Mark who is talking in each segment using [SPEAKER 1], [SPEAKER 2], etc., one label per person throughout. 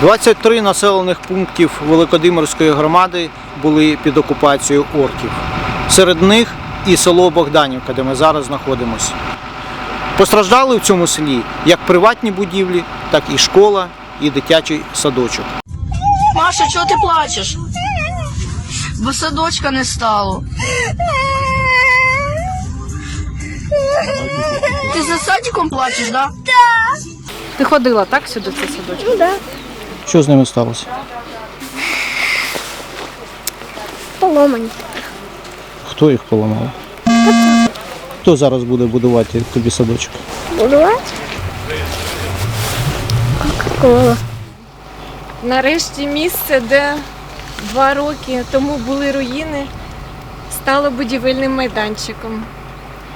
[SPEAKER 1] 23 населених пунктів Великодимирської громади були під окупацією орків. Серед них і село Богданівка, де ми зараз знаходимося. Постраждали в цьому селі як приватні будівлі, так і школа, і дитячий садочок.
[SPEAKER 2] Маша, чого ти плачеш? Бо садочка не стало. Ти за садиком плачеш, да?
[SPEAKER 3] Ти ходила так сюди в цей садочок?
[SPEAKER 1] Що з ними сталося?
[SPEAKER 4] Поломані.
[SPEAKER 1] Хто їх поламав? Хто зараз буде будувати тобі садочок?
[SPEAKER 4] Будувати? Кока-кола.
[SPEAKER 3] Нарешті місце, де два роки тому були руїни, стало будівельним майданчиком.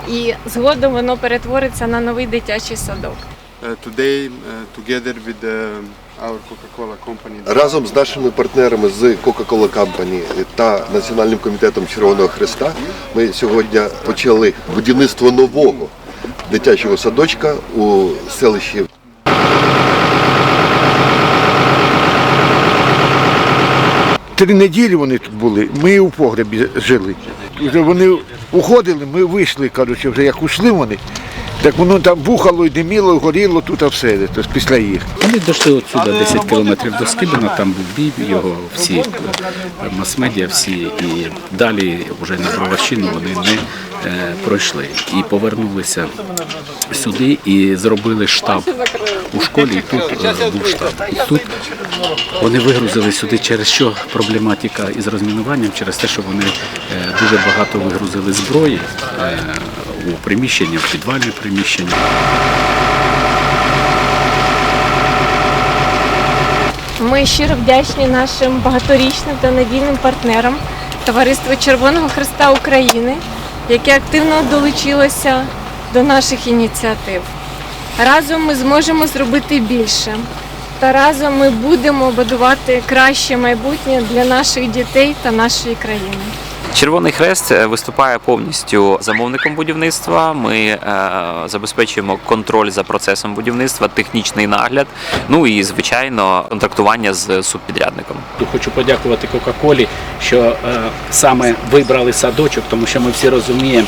[SPEAKER 3] І згодом воно перетвориться на новий дитячий садок.
[SPEAKER 5] Uh, today, uh, together with uh, our Coca-Cola company,
[SPEAKER 6] Разом з нашими партнерами з Coca-Cola Company та Національним комітетом Червоного Христа ми сьогодні почали будівництво нового дитячого садочка у селищі.
[SPEAKER 7] Три неділі вони тут були, ми у погребі жили. Вже вони уходили, ми вийшли, коротше, вже як ушли вони, так воно там бухало і диміло, горіло тут а все, тобто після їх.
[SPEAKER 8] Вони дійшли отсюди 10 кілометрів до Скибіна, там був бій, його всі е, мас-медіа, всі і далі вже на Броварщину вони не е, пройшли і повернулися сюди і зробили штаб у школі. І тут е, був штаб. І тут вони вигрузили сюди через що проблематика із розмінуванням, через те, що вони дуже багато вигрузили зброї у приміщення, в підвальне приміщення.
[SPEAKER 3] Ми щиро вдячні нашим багаторічним та надійним партнерам Товариству Червоного Христа України, яке активно долучилося до наших ініціатив. Разом ми зможемо зробити більше. Та разом ми будемо будувати краще майбутнє для наших дітей та нашої країни.
[SPEAKER 9] Червоний Хрест е, виступає повністю замовником будівництва. Ми е, забезпечуємо контроль за процесом будівництва, технічний нагляд, ну і звичайно контрактування з субпідрядником.
[SPEAKER 8] Хочу подякувати Кока-Колі, що е, саме вибрали садочок, тому що ми всі розуміємо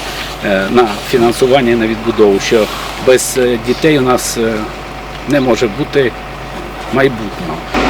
[SPEAKER 8] на фінансування і на відбудову, що без дітей у нас не може бути майбутнього.